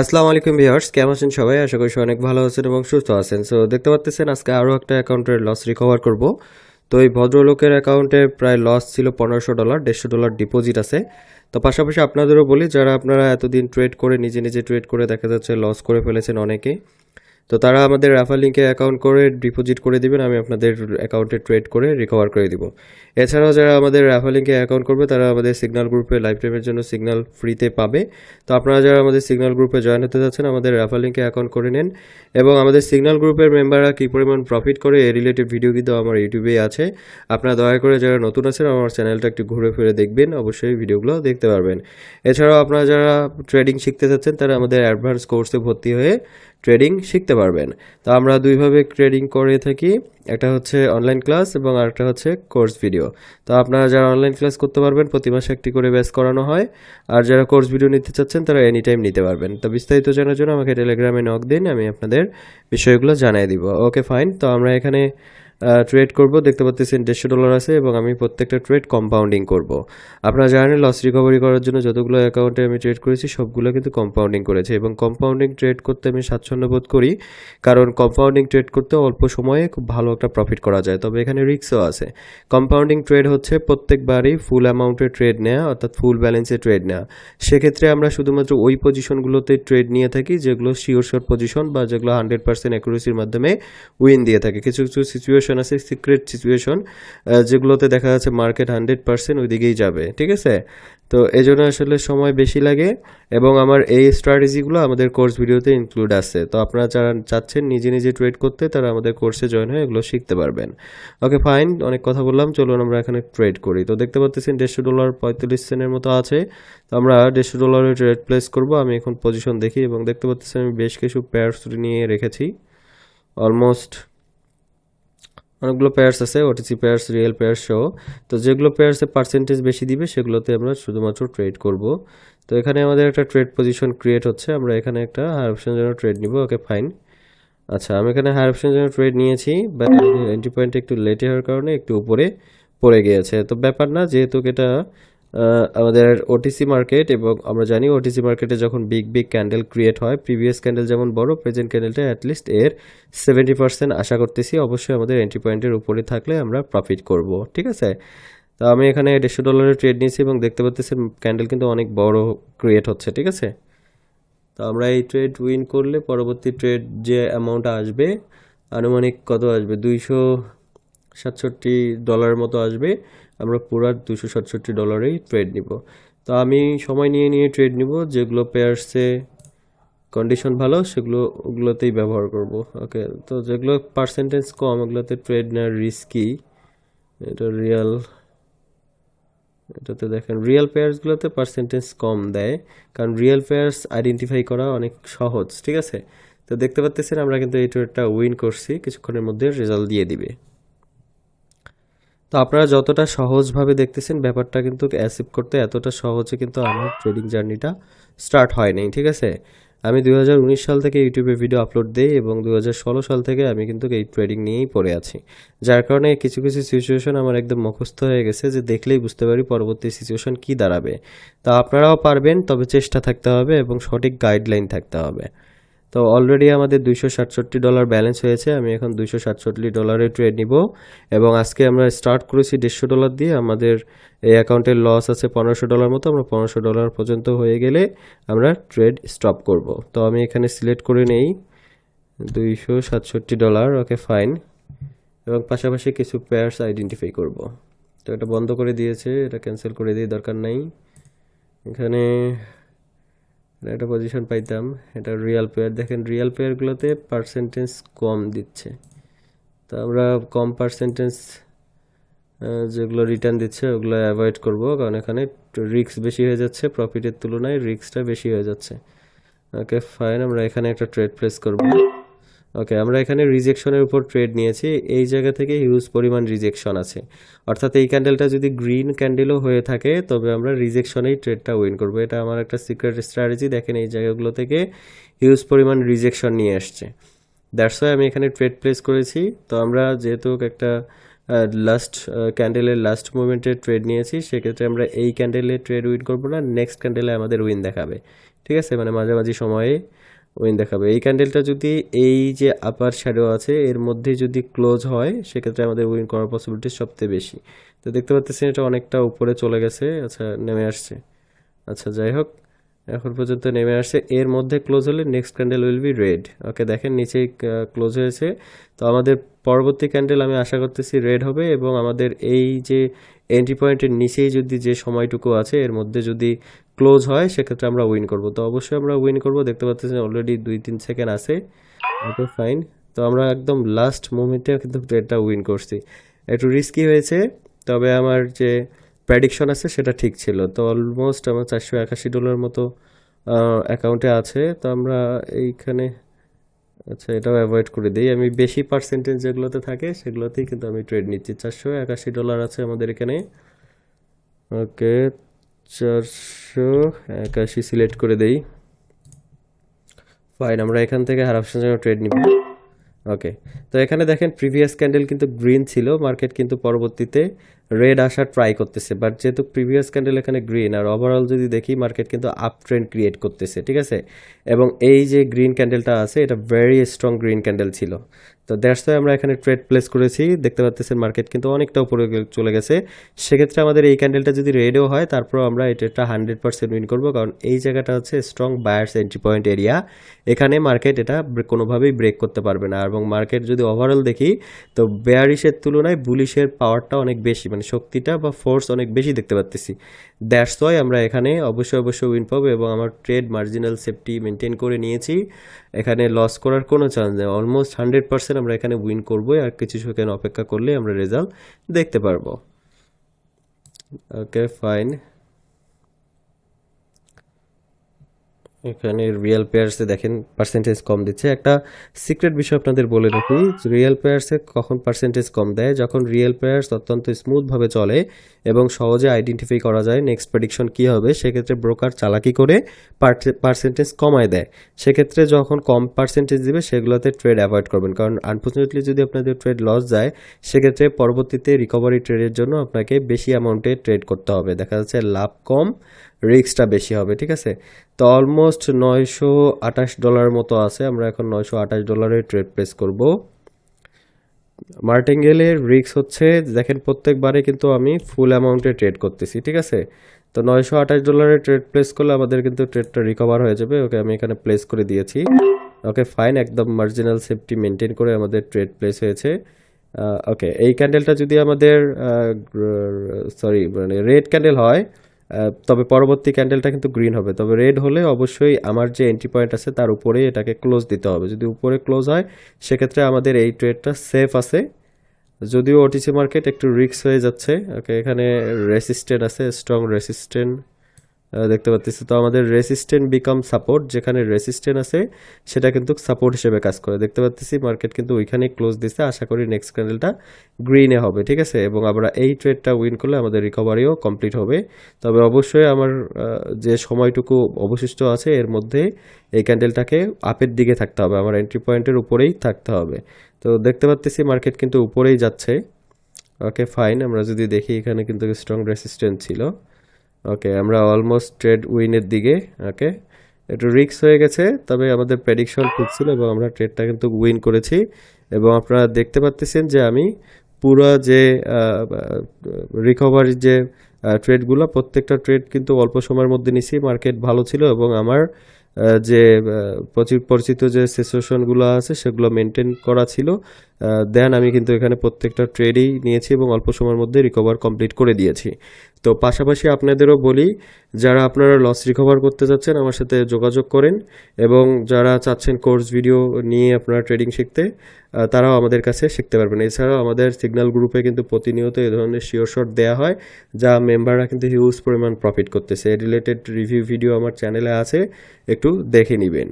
আসসালামু আলাইকুম ভিউয়ার্স, কেমন আছেন সবাই? আশা করি অনেক ভালো আছেন এবং সুস্থ আছেন। সো দেখতে পাচ্ছেন আজকে আরও একটা অ্যাকাউন্টের লস রিকভার করব। তো এই ভদ্রলোকের অ্যাকাউন্টে প্রায় লস ছিল পনেরোশো ডলার দেড়শো ডলার ডিপোজিট আছে। তো পাশাপাশি আপনাদেরও বলি, যারা আপনারা এতদিন ট্রেড করে, নিজে নিজে ট্রেড করে দেখা যাচ্ছে লস করে ফেলেছেন অনেকে। তো তারা আমাদের রেফার লিঙ্কে অ্যাকাউন্ট করে ডিপোজিট করে দিবেন, আমি আপনাদের অ্যাকাউন্টে ট্রেড করে রিকভার করে দিব। এছাড়াও যারা আমাদের রেফার লিঙ্কে অ্যাকাউন্ট করবে, তারা আমাদের সিগন্যাল গ্রুপে লাইভ টাইমের জন্য সিগনাল ফ্রিতে পাবে। তো আপনারা যারা আমাদের সিগনাল গ্রুপে জয়েন হতে যাচ্ছেন, আমাদের রেফার লিঙ্কে অ্যাকাউন্ট করে নেন। এবং আমাদের সিগন্যাল গ্রুপের মেম্বাররা কী পরিমাণ প্রফিট করে এই রিলেটিভ ভিডিও কিন্তু আমার ইউটিউবেই আছে। আপনারা দয়া করে যারা নতুন আছেন, আমার চ্যানেলটা একটু ঘুরে ফিরে দেখবেন, অবশ্যই ভিডিওগুলো দেখতে পারবেন। এছাড়াও আপনারা যারা ট্রেডিং শিখতে চাচ্ছেন তারা আমাদের অ্যাডভান্স কোর্সে ভর্তি হয়ে ট্রেডিং শিখতে পারবেন। তো আমরা দুইভাবে ট্রেডিং করে থাকি। একটা হচ্ছে অনলাইন ক্লাস এবং আরেকটা হচ্ছে কোর্স ভিডিও তো আপনারা যারা অনলাইন ক্লাস করতে পারবেন, প্রতি মাসে একটি করে ব্যাচ করানো হয়। আর যারা কোর্স ভিডিও নিতে চাচ্ছেন, তারা এনি টাইম নিতে পারবেন। তো বিস্তারিত জানার জন্য আমাকে টেলিগ্রামে নক দিন, আমি আপনাদের বিষয়গুলো জানিয়ে দিব। ওকে ফাইন তো আমরা এখানে ট্রেড করব। দেখতে পাচ্ছেন দেড়শো ডলার আছে এবং আমি প্রত্যেকটা ট্রেড কম্পাউন্ডিং করব। আপনারা জানেন লস রিকভারি করার জন্য যতগুলো অ্যাকাউন্টে আমি ট্রেড করেছি, সবগুলো কিন্তু কম্পাউন্ডিং করেছে এবং কম্পাউন্ডিং ট্রেড করতে আমি স্বাচ্ছন্দ্য বোধ করি, কারণ কম্পাউন্ডিং ট্রেড করতে অল্প সময়ে খুব ভালো একটা প্রফিট করা যায়। তবে এখানে রিস্কও আছে। কম্পাউন্ডিং ট্রেড হচ্ছে প্রত্যেকবারই ফুল অ্যামাউন্টে ট্রেড নেওয়া অর্থাৎ ফুল ব্যালেন্সে ট্রেড নেওয়া সেক্ষেত্রে আমরা শুধুমাত্র ওই পজিশনগুলোতে ট্রেড নিয়ে থাকি, যেগুলো শিওর শর্ট পজিশন বা যেগুলো হান্ড্রেড পার্সেন্ট অ্যাকুরেসির মাধ্যমে উইন দিয়ে থাকে। কিছু কিছু সিচুয়েশন আছে সিক্রেট সিচুয়েশন যেগুলোতে দেখা যাচ্ছে মার্কেট হান্ড্রেড পার্সেন্ট ওইদিকেই যাবে, ঠিক আছে? তো এই জন্য আসলে সময় বেশি লাগে এবং আমার এই স্ট্র্যাটেজিগুলো আমাদের কোর্স ভিডিওতে ইনক্লুড আছে। তো আপনারা যারা চাচ্ছেন নিজে নিজে ট্রেড করতে, তারা আমাদের কোর্সে জয়েন হয়ে এগুলো শিখতে পারবেন। ওকে ফাইন অনেক কথা বললাম, চলুন আমরা এখানে ট্রেড করি। তো দেখতে পাচ্ছেন দেড়শো ডলার পঁয়তাল্লিশ সেন্টের মতো আছে। তো আমরা দেড়শো ডলারের ট্রেড প্লেস করব, আমি এখন পজিশন দেখি এবং দেখতে পাচ্ছেন আমি বেশ কিছু পেয়ার্স নিয়ে রেখেছি। অলমোস্ট অনেকগুলো পেয়ার্স আছে ওটিসি পেয়ার্স রিয়েল পেয়ার্স সহ। তো যেগুলো পেয়ার্সে পার্সেন্টেজ বেশি দিবে, সেগুলোতে আমরা শুধুমাত্র ট্রেড করব। তো এখানে আমাদের একটা ট্রেড পজিশন ক্রিয়েট হচ্ছে, আমরা এখানে একটা হায়ার অপশন জন্য ট্রেড নিব ওকে ফাইন আচ্ছা আমি এখানে হায়ার অপশন জন্য ট্রেড নিয়েছি বাট এন্ট্রি পয়েন্ট একটু লেটে হওয়ার কারণে একটু উপরে পড়ে গিয়েছে। তো ব্যাপার না, যেহেতু এটা আমাদের ওটিসি মার্কেট এবং আমরা জানি ওটিসি মার্কেটে যখন বিগ বিগ ক্যান্ডেল ক্রিয়েট হয় প্রিভিয়াস ক্যান্ডেল যেমন বড় প্রেজেন্ট ক্যান্ডেলটা অ্যাটলিস্ট এর সেভেন্টি পার্সেন্ট আশা করতেছি অবশ্যই আমাদের এন্ট্রি পয়েন্টের উপরে থাকলে আমরা প্রফিট করব, ঠিক আছে? তো আমি এখানে দেড়শো ডলারের ট্রেড নিয়েছি এবং দেখতে পাচ্ছেন ক্যান্ডেল কিন্তু অনেক বড় ক্রিয়েট হচ্ছে, ঠিক আছে? তো আমরা এই ট্রেড উইন করলে পরবর্তী ট্রেড যে অ্যামাউন্ট আসবে, আনুমানিক কত আসবে? দুইশো সাতষট্টি ডলার মতো আসবে। আমরা পুরা দুশো সাতষট্টি ডলারেই ট্রেড নিব। তো আমি সময় নিয়ে নিয়ে ট্রেড নিব, যেগুলো পেয়ার্সে কন্ডিশন ভালো, সেগুলো, ওগুলোতেই ব্যবহার করব। ওকে তো যেগুলো পার্সেন্টেজ কম, ওগুলোতে ট্রেড নেওয়ার রিস্কি এটা রিয়াল এটাতে দেখেন রিয়েল পেয়ার্সগুলোতে পার্সেন্টেজ কম দেয়, কারণ রিয়েল পেয়ার্স আইডেন্টিফাই করা অনেক সহজ, ঠিক আছে? তো দেখতে পাচ্ছেন আমরা কিন্তু এই ট্রেডটা উইন করছি, কিছুক্ষণের মধ্যে রেজাল্ট দিয়ে দিবে। তো আপনারা যতটা সহজভাবে দেখতেছেন ব্যাপারটা কিন্তু অ্যাসিভ করতে এতটা সহজে কিন্তু আমার ট্রেডিং জার্নিটা স্টার্ট হয়নি, ঠিক আছে? আমি দু হাজার উনিশ সাল থেকে ইউটিউবে ভিডিও আপলোড দিই এবং দু হাজার ষোলো সাল থেকে আমি কিন্তু এই ট্রেডিং নিয়েই পড়ে আছি। যার কারণে কিছু কিছু সিচুয়েশন আমার একদম মুখস্থ হয়ে গেছে যে দেখলেই বুঝতে পারি পরবর্তী সিচুয়েশন কি দাঁড়াবে। তা আপনারাও পারবেন, তবে চেষ্টা থাকতে হবে এবং সঠিক গাইডলাইন থাকতে হবে। তো অলরেডি আমাদের দুইশো সাতষট্টি ডলার ব্যালেন্স হয়েছে, আমি এখন দুইশো সাতষট্টি ডলারের ট্রেড নিব। এবং আজকে আমরা স্টার্ট করেছি দেড়শো ডলার দিয়ে, আমাদের এই অ্যাকাউন্টের লস আছে পনেরোশো ডলার মতো, আমরা পনেরোশো ডলার পর্যন্ত হয়ে গেলে আমরা ট্রেড স্টপ করব। তো আমি এখানে সিলেক্ট করে নেই, দুইশো সাতষট্টি ডলার ওকে ফাইন এবং পাশাপাশি কিছু পেয়ার্স আইডেন্টিফাই করব। তো এটা বন্ধ করে দিয়েছে, এটা ক্যান্সেল করে দিয়ে দরকার নাই। এখানে একটা পজিশন পাইতাম, এটা রিয়েল পেয়ার দেখেন রিয়েল পেয়ারগুলোতে পার্সেন্টেজ কম দিচ্ছে। তো আমরা কম পার্সেন্টেজ যেগুলো রিটার্ন দিচ্ছে, ওগুলো অ্যাভয়েড করব। কারণ এখানে রিস্ক বেশি হয়ে যাচ্ছে প্রফিটের তুলনায় রিস্কটা বেশি হয়ে যাচ্ছে। ওকে ফাইন আমরা এখানে একটা ট্রেড প্লেস করব। ওকে আমরা এখানে রিজেকশনের উপর ট্রেড নিয়েছি। এই জায়গা থেকে হিউজ পরিমাণ রিজেকশন আছে। অর্থাৎ এই ক্যান্ডেলটা যদি গ্রিন ক্যান্ডেলও হয়ে থাকে, তবে আমরা রিজেকশনেই ট্রেডটা উইন করব। এটা আমার একটা সিক্রেট স্ট্র্যাটেজি দেখেন এই জায়গাগুলো থেকে হিউজ পরিমাণ রিজেকশন নিয়ে আসছে। দ্যাটস ওয়াই আমি এখানে ট্রেড প্লেস করেছি। তো আমরা যেহেতু একটা লাস্ট ক্যান্ডেলের লাস্ট মুভমেন্টে ট্রেড নিয়েছি, সেক্ষেত্রে আমরা এই ক্যান্ডেলে ট্রেড উইন করব না নেক্সট ক্যান্ডেলে আমাদের উইন দেখাবে। ঠিক আছে? মানে মাঝামাঝি সময়ে উইন দেখাবে। এই ক্যান্ডেলটা যদি এই যে আপার শ্যাডো আছে, এর মধ্যে যদি ক্লোজ হয়, সেক্ষেত্রে আমাদের উইন করার পসিবিলিটি সবচেয়ে বেশি। তো দেখতে পাচ্ছেন এটা অনেকটা উপরে চলে গেছে আচ্ছা নেমে আসছে। আচ্ছা যাই হোক। এখন পর্যন্ত নেমে আসছে। এর মধ্যে ক্লোজ হলে next candle will be red okay দেখেন নিচেই ক্লোজ হয়েছে। তো আমাদের পরবর্তী ক্যান্ডেল আমি আশা করতেছি রেড হবে এবং আমাদের এই যে এন্ট্রি পয়েন্টের নিচেই যদি যে সময়টুকু আছে, এর মধ্যে যদি ক্লোজ হয়, সেক্ষেত্রে আমরা উইন করব। তো অবশ্যই আমরা উইন করব। দেখতে পাচ্ছেন অলরেডি দুই তিন সেকেন্ড আছে। ওকে ফাইন তো আমরা একদম লাস্ট মোমেন্টে কিন্তু এটা উইন করছি। একটু রিস্কি হয়েছে, তবে আমার যে প্রেডিকশন আছে, সেটা ঠিক ছিল। তো অলমোস্ট আমার চারশো একাশি ডলার মতো অ্যাকাউন্টে আছে। তো আমরা এইখানে আচ্ছা এটাও অ্যাভয়েড করে দিই। আমি বেশি পার্সেন্টেজ যেগুলোতে থাকে, সেগুলোতেই কিন্তু আমি ট্রেড নিচ্ছি। চারশো একাশি ডলার আছে আমাদের এখানে। ওকে, চারশো একাশি সিলেক্ট করে দেই। ফাইন আমরা এখান থেকে হারাপশনের জন্য ট্রেড নিব। ওকে, তো এখানে দেখেন প্রিভিয়াস ক্যান্ডেল কিন্তু গ্রিন ছিল মার্কেট কিন্তু পরবর্তীতে রেড আসার ট্রাই করতেছে বাট যেহেতু প্রিভিয়াস ক্যান্ডেল এখানে গ্রিন আর ওভারঅল যদি দেখি মার্কেট কিন্তু আপ ট্রেন্ড ক্রিয়েট করতেছে, ঠিক আছে? এবং এই যে গ্রিন ক্যান্ডেলটা আছে, এটা ভেরি স্ট্রং গ্রিন ক্যান্ডেল ছিল। তো দ্যাটস ওয়াই আমরা এখানে ট্রেড প্লেস করেছি। দেখতে পাচ্ছেন মার্কেট কিন্তু অনেকটা উপরে চলে গেছে। সেক্ষেত্রে আমাদের এই ক্যান্ডেলটা যদি রেডও হয় তারপর আমরা এটা একটা হান্ড্রেড পার্সেন্ট উইন করব, কারণ এই জায়গাটা হচ্ছে strong buyers entry point area এখানে মার্কেট এটা কোনোভাবেই ব্রেক করতে পারবে না। এবং মার্কেট যদি ওভারঅল দেখি, তো বেয়ারিশের তুলনায় বুলিশের পাওয়ারটা অনেক বেশি। মানে শক্তিটা বা ফোর্স অনেক বেশি দেখতে পাচ্তেছি দ্যাটস ওয়াই আমরা এখানে অবশ্যই অবশ্যই উইন পাবো এবং আমার ট্রেড মার্জিনাল সেফটি মেনটেন করে নিয়েছি। এখানে লস করার কোনো চান্স নেই। অলমোস্ট হান্ড্রেড পার্সেন্ট আমরা এখানে উইন করব আর কিছু সেখানে অপেক্ষা করলে আমরা রেজাল্ট দেখতে পারব। ওকে ফাইন এখানে রিয়েল পেয়ার্সে দেখেন পার্সেন্টেজ কম দিচ্ছে। একটা সিক্রেট বিষয় আপনাদের বলে রাখি রিয়েল পেয়ার্সে কখন পার্সেন্টেজ কম দেয়? যখন রিয়েল পেয়ার্স অত্যন্ত স্মুথভাবে চলে এবং সহজে আইডেন্টিফাই করা যায় নেক্সট প্রেডিকশন কী হবে, সেক্ষেত্রে ব্রোকার চালাকি করে পার্সেন্টেজ কমায় দেয়। সেক্ষেত্রে যখন কম পার্সেন্টেজ দিবে, সেগুলোতে ট্রেড অ্যাভয়েড করবেন। কারণ আনফর্চুনেটলি যদি আপনাদের ট্রেড লস যায়, সেক্ষেত্রে পরবর্তীতে রিকভারি ট্রেডের জন্য আপনাকে বেশি অ্যামাউন্টে ট্রেড করতে হবে। দেখা যাচ্ছে লাভ কম রিস্কটা বেশি হবে, ঠিক আছে? তো অলমোস্ট নয়শো আঠাশ ডলার মতো আছে, আমরা এখন নয়শো আঠাশ ডলারের ট্রেড প্লেস করব। মার্টিঙ্গেলের রিস্ক হচ্ছে, দেখেন প্রত্যেকবারে কিন্তু আমি ফুল অ্যামাউন্টে ট্রেড করতেছি, ঠিক আছে? তো নয়শো আঠাশ ডলারের ট্রেড প্লেস করলে আমাদের কিন্তু ট্রেডটা রিকভার হয়ে যাবে, ওকে আমি এখানে প্লেস করে দিয়েছি। ওকে ফাইন একদম মার্জিনাল সেফটি মেনটেন করে আমাদের ট্রেড প্লেস হয়েছে। ওকে, এই ক্যান্ডেলটা যদি আমাদের সরি মানে রেড ক্যান্ডেল হয় তবে পরবর্তী ক্যান্ডেলটা কিন্তু গ্রিন হবে। তবে রেড হলে অবশ্যই আমার যে এন্ট্রি পয়েন্ট আছে, তার উপরেই এটাকে ক্লোজ দিতে হবে। যদি উপরে ক্লোজ হয়, সেক্ষেত্রে আমাদের এই ট্রেডটা সেফ আছে। যদিও ওটিসি মার্কেট একটু রিক্স হয়ে যাচ্ছে। ওকে এখানে রেসিস্টেন্ট আছে স্ট্রং রেসিস্ট্যান্ট দেখতে পাচ্ছি তো আমাদের রেসিস্ট্যান্ট বিকাম সাপোর্ট যেখানে রেসিস্ট্যান্ট আছে, সেটা কিন্তু সাপোর্ট হিসেবে কাজ করে। দেখতে পাচ্ছি মার্কেট কিন্তু ওইখানে ক্লোজ দিছে। আশা করি নেক্সট ক্যান্ডেলটা গ্রিনে হবে, ঠিক আছে? এবং আমরা এই ট্রেডটা উইন করলে আমাদের রিকভারিও কমপ্লিট হবে। তবে অবশ্যই আমার যে সময়টুকু অবশিষ্ট আছে, এর মধ্যে এই ক্যান্ডেলটাকে আপের দিকে থাকতে হবে। আমার এন্ট্রি পয়েন্টের উপরেই থাকতে হবে। তো দেখতে পাচ্ছি মার্কেট কিন্তু উপরেই যাচ্ছে। ওকে ফাইন আমরা যদি দেখি এখানে কিন্তু স্ট্রং রেসিস্ট্যান্ট ছিল। ওকে আমরা অলমোস্ট ট্রেড উইনের দিকে ওকে একটু রিস্ক হয়ে গেছে, তবে আমাদের প্রেডিকশন ঠিক ছিল এবং আমরা ট্রেডটা কিন্তু উইন করেছি। এবং আপনারা দেখতে পাচ্ছেন যে আমি পুরো যে রিকভারি যে ট্রেডগুলো প্রত্যেকটা ট্রেড কিন্তু অল্প সময়ের মধ্যে নিছি মার্কেট ভালো ছিল এবং আমার যে পচি- পরিচিত যে সিচুয়েশনগুলো আছে, সেগুলো মেনটেন করা ছিল। দেন আমি কিন্তু এখানে প্রত্যেকটা ট্রেডই নিয়েছি এবং অল্প সময়ের মধ্যে রিকভার কমপ্লিট করে দিয়েছি। তো পাশাপাশি আপনাদেরও বলি, যারা আপনারা লস রিকভার করতে চাচ্ছেন আমার সাথে যোগাযোগ করেন এবং যারা চাচ্ছেন কোর্স ভিডিও নিয়ে আপনারা ট্রেডিং শিখতে তারাও আমাদের কাছে শিখতে পারবেন। এছাড়াও আমাদের সিগন্যাল গ্রুপে কিন্তু প্রতিনিয়ত এ ধরনের শিওর শট দেওয়া হয়, যা মেম্বাররা কিন্তু হিউজ পরিমাণ প্রফিট করতেছে। রিলেটেড রিভিউ ভিডিও আমার চ্যানেলে আছে, একটু দেখে নেবেন।